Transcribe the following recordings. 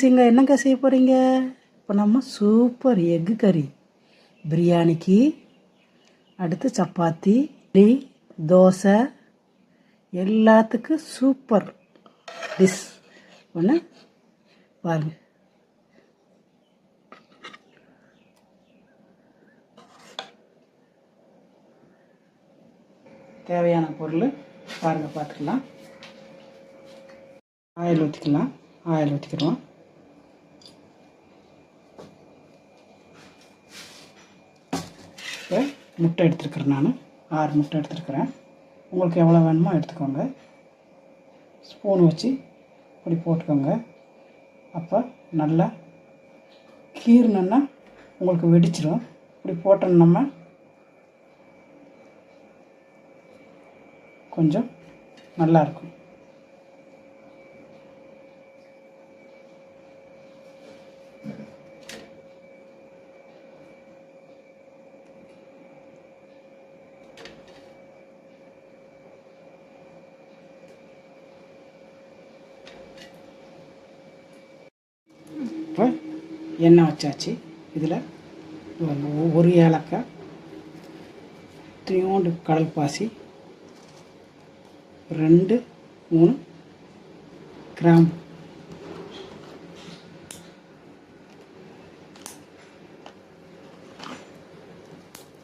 ஃப்ரெண்ட்ஸுங்க என்னங்க செய்ய போகிறீங்க இப்போ நம்ம சூப்பர் எக்கு கறி பிரியாணிக்கு அடுத்து சப்பாத்தி இட்லி தோசை எல்லாத்துக்கும் சூப்பர் டிஷ் ஒன்று பாருங்க. தேவையான பொருள் பாருங்கள் பார்த்துக்கலாம் ஆயில் ஊற்றிக்கலாம் ஆயில் ஊற்றிக்கிறோம் இப்போ முட்டை எடுத்துருக்குறேன் நான். ஆறு முட்டை எடுத்துருக்குறேன். உங்களுக்கு எவ்வளோ வேணுமோ எடுத்துக்கோங்க. ஸ்பூன் வச்சு இப்படி போட்டுக்கோங்க. அப்போ நல்லா கீறினோன்னா உங்களுக்கு வெடிச்சிடும் இப்படி போட்டோம்னா கொஞ்சம் நல்லாயிருக்கும் இப்போ எண்ணெய் வச்சாச்சு. இதில் ஒரு ஏலக்காய் திரியோண்டு கடல் பாசி ரெண்டு மூணு கிராம்பு.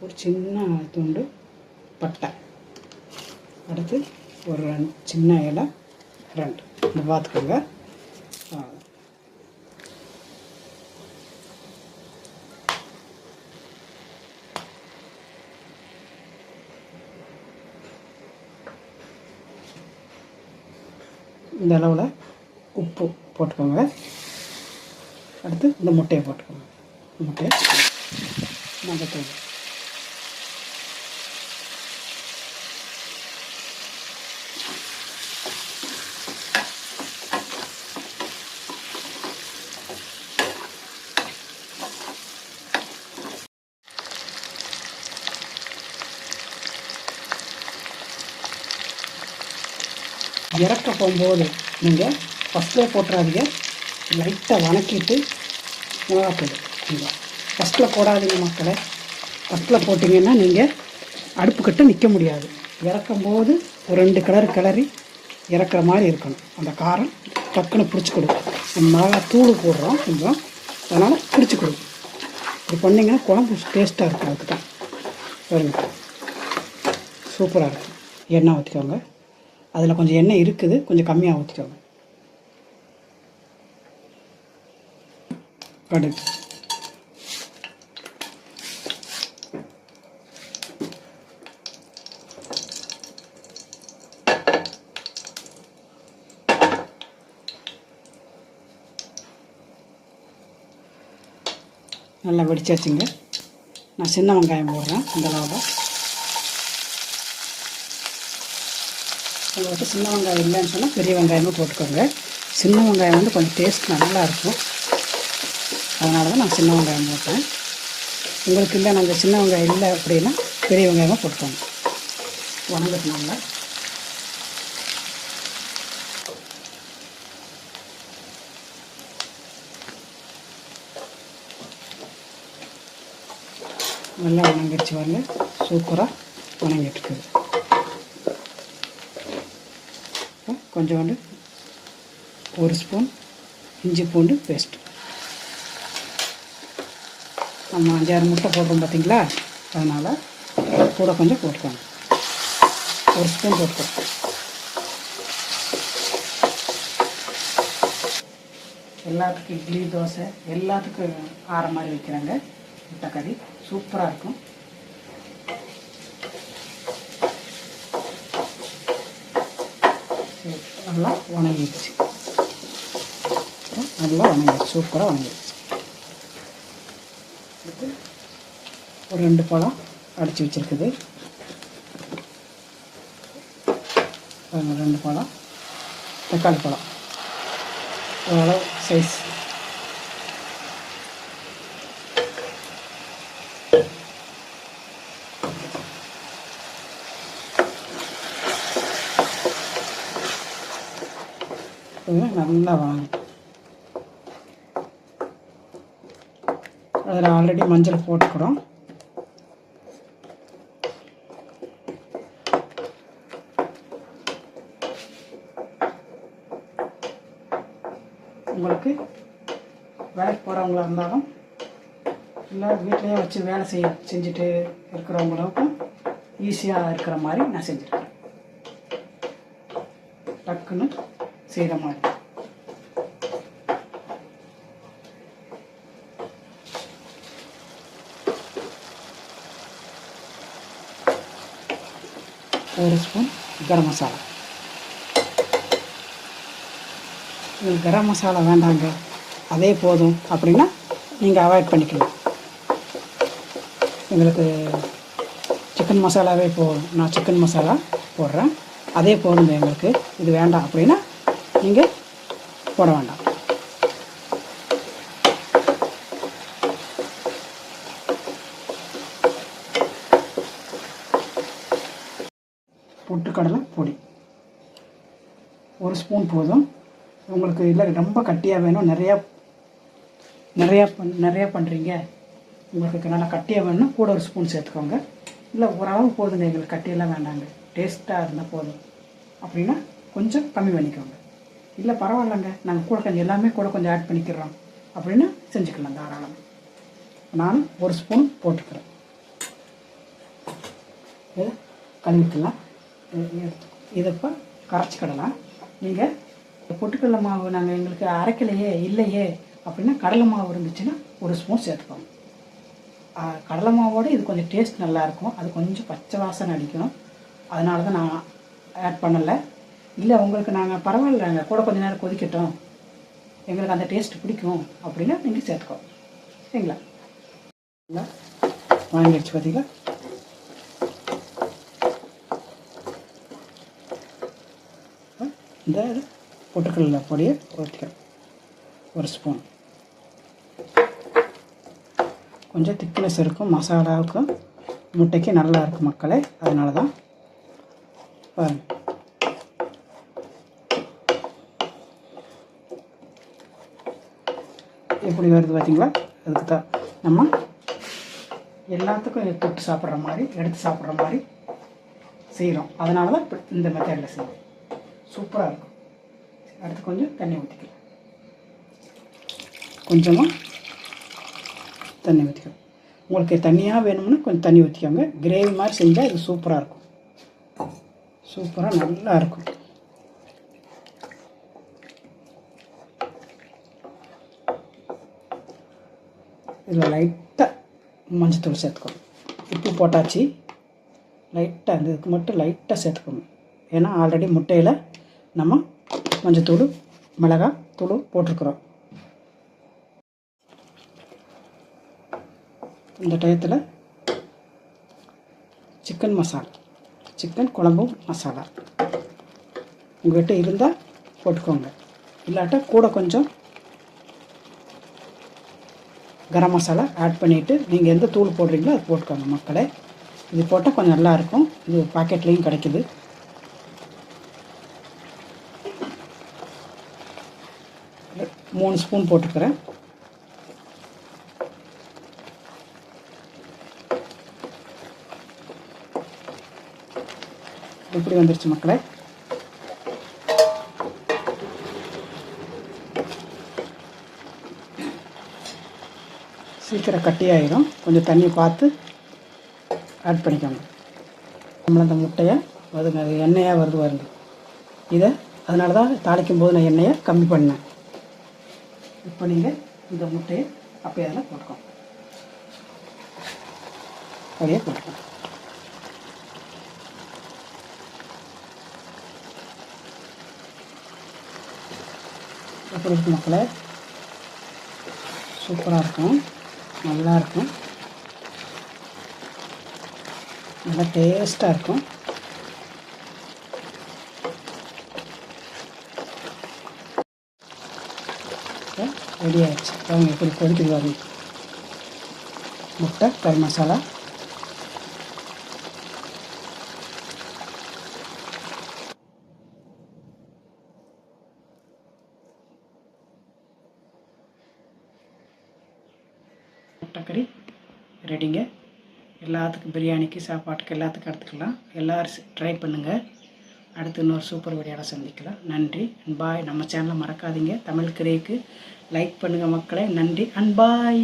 ஒரு சின்ன துண்டு பட்டை. அடுத்து ஒரு ரெண்டு சின்ன இலை ரெண்டு. இந்த பார்த்துக்கோங்க. இந்த அளவில் உப்பு போட்டுக்கோங்க. அடுத்து இந்த முட்டையை போட்டுக்கோங்க. முட்டையை முட்டையை மஞ்சத்தூள் இறக்க போகும்போது நீங்கள் ஃபஸ்ட்டில் போட்டுறாதீங்க. லைட்டாக வணக்கிட்டு மிளகாத்தூள் கொஞ்சம் ஃபஸ்ட்டில் போடாதீங்க மக்களை. ஃபஸ்ட்டில் போட்டிங்கன்னா நீங்கள் அடுப்புக்கிட்ட நிற்க முடியாது. இறக்கும்போது ஒரு ரெண்டு கலர் கிளறி இறக்குற மாதிரி இருக்கணும். அந்த காரம் டக்குன்னு பிடிச்சி கொடுக்கும் நம்ம மிளகாத்தூள் போடுறோம். கொஞ்சம் அதனால் பிடிச்சி கொடுக்கும் இப்படி பண்ணிங்கன்னா குழம்பு டேஸ்ட்டாக இருக்கும். அதுக்கு தான் பாருங்க. சூப்பராக இருக்கும் எண்ணெய் ஊற்றிக்கோங்க அதில் கொஞ்சம் எண்ணெய் இருக்குது கொஞ்சம் கம்மியாக ஊற்றிக்கோங்க கடுகு நல்லா வெடிச்சாச்சுங்க. நான் சின்ன வெங்காயம் போடுறேன் இந்த அளவில் உங்களுக்கு சின்ன வெங்காயம் இல்லைன்னு சொன்னால் பெரிய வெங்காயமும் போட்டுக்கோங்க. சின்ன வெங்காயம் வந்து கொஞ்சம் டேஸ்ட் நல்லா இருக்கும். அதனால தான் நான் சின்ன வெங்காயம் போட்டேன். உங்களுக்கு இல்லை நாங்கள் சின்ன வெங்காயம் இல்லை அப்படின்னா பெரிய வெங்காயமாக போட்டுக்கோங்க. வணங்கட்டினால நல்லா வணங்கிடுச்சு வந்து சூப்பராக வணங்கிட்டு இருக்குது கொஞ்சோண்டு ஒரு ஸ்பூன் இஞ்சி பூண்டு பேஸ்ட். நம்ம அஞ்சாறு முட்டை போடுறோம் பார்த்தீங்களா அதனால் கூட கொஞ்சம் போட்டுக்கோங்க. ஒரு ஸ்பூன் போட்டுக்கோங்க. எல்லாத்துக்கும் இட்லி தோசை எல்லாத்துக்கும் ஆற மாதிரி வைக்கிறாங்க. முட்டைக்கறி சூப்பராக இருக்கும். நல்லா வணங்கிடுச்சு. நல்லா வணங்கிடுச்சு. சூப்பராக வணங்கிடுச்சு. அடுத்து ஒரு ரெண்டு பழம் அடித்து வச்சுருக்குது. ரெண்டு பழம். தக்காளி பழம். ஓரளவு சைஸ் நல்லா வாங்க. அதில் ஆல்ரெடி மஞ்சள் போட்டுக்கிறோம். உங்களுக்கு வேலைக்கு போகிறவங்களா இருந்தாலும் இல்லை வீட்டிலேயே வச்சு வேலை செய்ய செஞ்சுட்டு இருக்கிறவங்களுக்கும் ஈஸியாக இருக்கிற மாதிரி நான் செஞ்சுருக்கேன். டக்குன்னு செய்கிற மாதிரி ஒரு ஸ்பூன் கரம் மசாலா. உங்களுக்கு கரம் மசாலா வேண்டாங்க. அதே போதும் அப்படின்னா நீங்கள் அவாய்ட் பண்ணிக்கலாம் எங்களுக்கு சிக்கன் மசாலாவே போதும். நான் சிக்கன் மசாலா போடுறேன். அதே போதுங்க எங்களுக்கு. இது வேண்டாம் அப்படின்னா நீங்கள் போட வேண்டாம். பொட்டுக்கடலை பொடி. ஒரு ஸ்பூன் போதும். உங்களுக்கு இல்லை ரொம்ப கட்டியாக வேணும். நிறையா நிறையா பண் நிறையா பண்ணுறீங்க உங்களுக்கு நல்லா கட்டியாக வேணும்னா கூட ஒரு ஸ்பூன் சேர்த்துக்கோங்க. இல்லை ஓரளவு போதுங்க. எங்களுக்கு கட்டியெல்லாம் வேண்டாங்க டேஸ்ட்டாக இருந்தால் போதும். அப்படின்னா கொஞ்சம் கம்மி பண்ணிக்கோங்க. இல்லை பரவாயில்லங்க. நாங்கள் கூட கொஞ்சம் எல்லாமே கூட கொஞ்சம் ஆட் பண்ணிக்கிறோம். அப்படின்னா செஞ்சுக்கலாம் தாராளம். நான் ஒரு ஸ்பூன் போட்டுக்கிறேன். இதை கழுவிக்கலாம். இதை இப்போ கரைச்சிக்கிடலாம் நீங்கள் பொட்டுக்கடலை மாவு நாங்கள் எங்களுக்கு அரைக்கலையே இல்லையே அப்படின்னா கடலை மாவு இருந்துச்சுன்னா ஒரு ஸ்பூன் சேர்த்துக்கோங்க. கடலை மாவோட இது கொஞ்சம் டேஸ்ட் நல்லாயிருக்கும் அது கொஞ்சம் பச்சை வாசனை அடிக்கும். அதனால தான் நான் ஆட் பண்ணலை. இல்லை உங்களுக்கு நாங்கள் பரவாயில்லைங்க. கூட கொஞ்ச நேரம் கொதிக்கட்டும். எங்களுக்கு அந்த டேஸ்ட் பிடிக்கும். அப்படின்னா நீங்கள் சேர்த்துக்கோ. சரிங்களா? வாங்கிடுச்சு பார்த்தீங்களா இந்த இது பொடியை ஊற்றிக்கிறேன் ஒரு ஸ்பூன் கொஞ்சம் திக்னஸ் இருக்கும் மசாலாவுக்கும் முட்டைக்கு நல்லா இருக்கும் மக்களே. அதனால தான் பாருங்கள் எப்படி வருது பார்த்தீங்களா அதுக்கு தான் நம்ம எல்லாத்துக்கும் தொட்டு சாப்பிட்ற மாதிரி எடுத்து சாப்பிட்ற மாதிரி செய்கிறோம் அதனால தான் இப்போ இந்த மெத்தடில் செய்வோம் சூப்பராக இருக்கும். அடுத்து கொஞ்சம் தண்ணி ஊற்றிக்கலாம் கொஞ்சமாக தண்ணி ஊற்றிக்கலாம் உங்களுக்கு தண்ணியாக வேணும்னா கொஞ்சம் தண்ணி ஊற்றிக்கோங்க கிரேவி மாதிரி செஞ்சால் இது சூப்பராக இருக்கும். சூப்பராக நல்லா இருக்கும். இதில் லைட்டாக மஞ்சத்தூள் சேர்த்துக்கணும். உப்பு போட்டாச்சு. லைட்டாக அந்த இதுக்கு மட்டும் லைட்டாக சேர்த்துக்கணும். ஏன்னா ஆல்ரெடி முட்டையில் நம்ம மஞ்சத்தூள் மிளகாய் தூள் போட்டிருக்கிறோம். இந்த டயத்தில் சிக்கன் மசாலா சிக்கன் குழம்பு மசாலா உங்கள்கிட்ட இருந்தால் போட்டுக்கோங்க. இல்லாட்டா கூட கொஞ்சம் கரம் மசாலா ஆட் பண்ணிவிட்டு நீங்கள் எந்த தூள் போடுறீங்களோ அது போட்டுக்கோங்க மக்களை. இது போட்டால் கொஞ்சம் நல்லாயிருக்கும் இது பாக்கெட்லேயும் கிடைக்குது. மூணு ஸ்பூன் போட்டுக்கிறேன். இப்படி வந்துருச்சு மக்களை. சீக்கிரம் கட்டியாயிடும் கொஞ்சம் தண்ணி பார்த்து ஆட் பண்ணிக்கோங்க. நம்மள அந்த முட்டையை வருங்க அது எண்ணெயாக வருது வருங்க இதை அதனால தான் தாளிக்கும் போது நான் எண்ணெயை கம்மி பண்ணேன். இப்போ நீங்கள் இந்த முட்டையை அப்படியே அதில் போட்டுக்கோங்க. அப்படியே போட்டுக்கோங்க. எப்படி இருக்கு மக்களை சூப்பராக இருக்கும். நல்லாயிருக்கும். நல்லா டேஸ்ட்டாக இருக்கும். ரெடி ஆயிடுச்சு. பாருங்க எப்படி கொதிக்குது முட்டை கறி மசாலா முட்டை கறி ரெடிங்க எல்லாத்துக்கும் பிரியாணிக்கு சாப்பாட்டுக்கு எல்லாத்துக்கும் எடுத்துக்கலாம். எல்லோரும் ட்ரை பண்ணுங்கள் அடுத்து இன்னொரு சூப்பர் வீடியோட சந்திக்கலாம். நன்றி அண்ட் பாய் நம்ம சேனலை மறக்காதீங்க. தமிழ் கிரேக்கு லைக் பண்ணுங்கள் மக்களை. நன்றி அண்ட் பாய்